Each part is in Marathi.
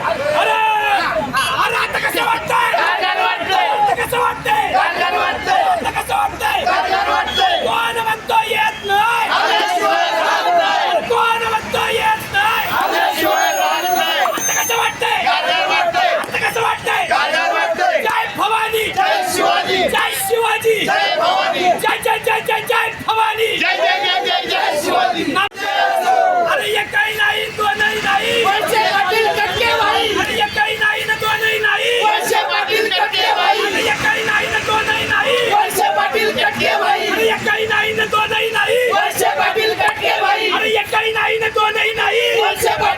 Hey! शिवाजी! जय भवानी! जय जय जय जय जय भवानी! जय जय जय जय जय शिवाजी! अरे ये काही नाही दोनही नाही! वळसे पाटील टक्केवारी अरे ये काही नाही ना दोनही नाही! वळसे पाटील टक्केवारी अरे ये काही नाही ना दोनही नाही! वळसे पाटील टक्केवारी अरे ये काही नाही ना दोनही नाही! वळसे पाटील टक्केवारी अरे ये काही नाही ना दोनही नाही! वळसे पाटील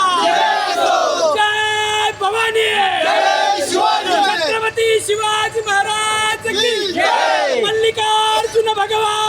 かけまー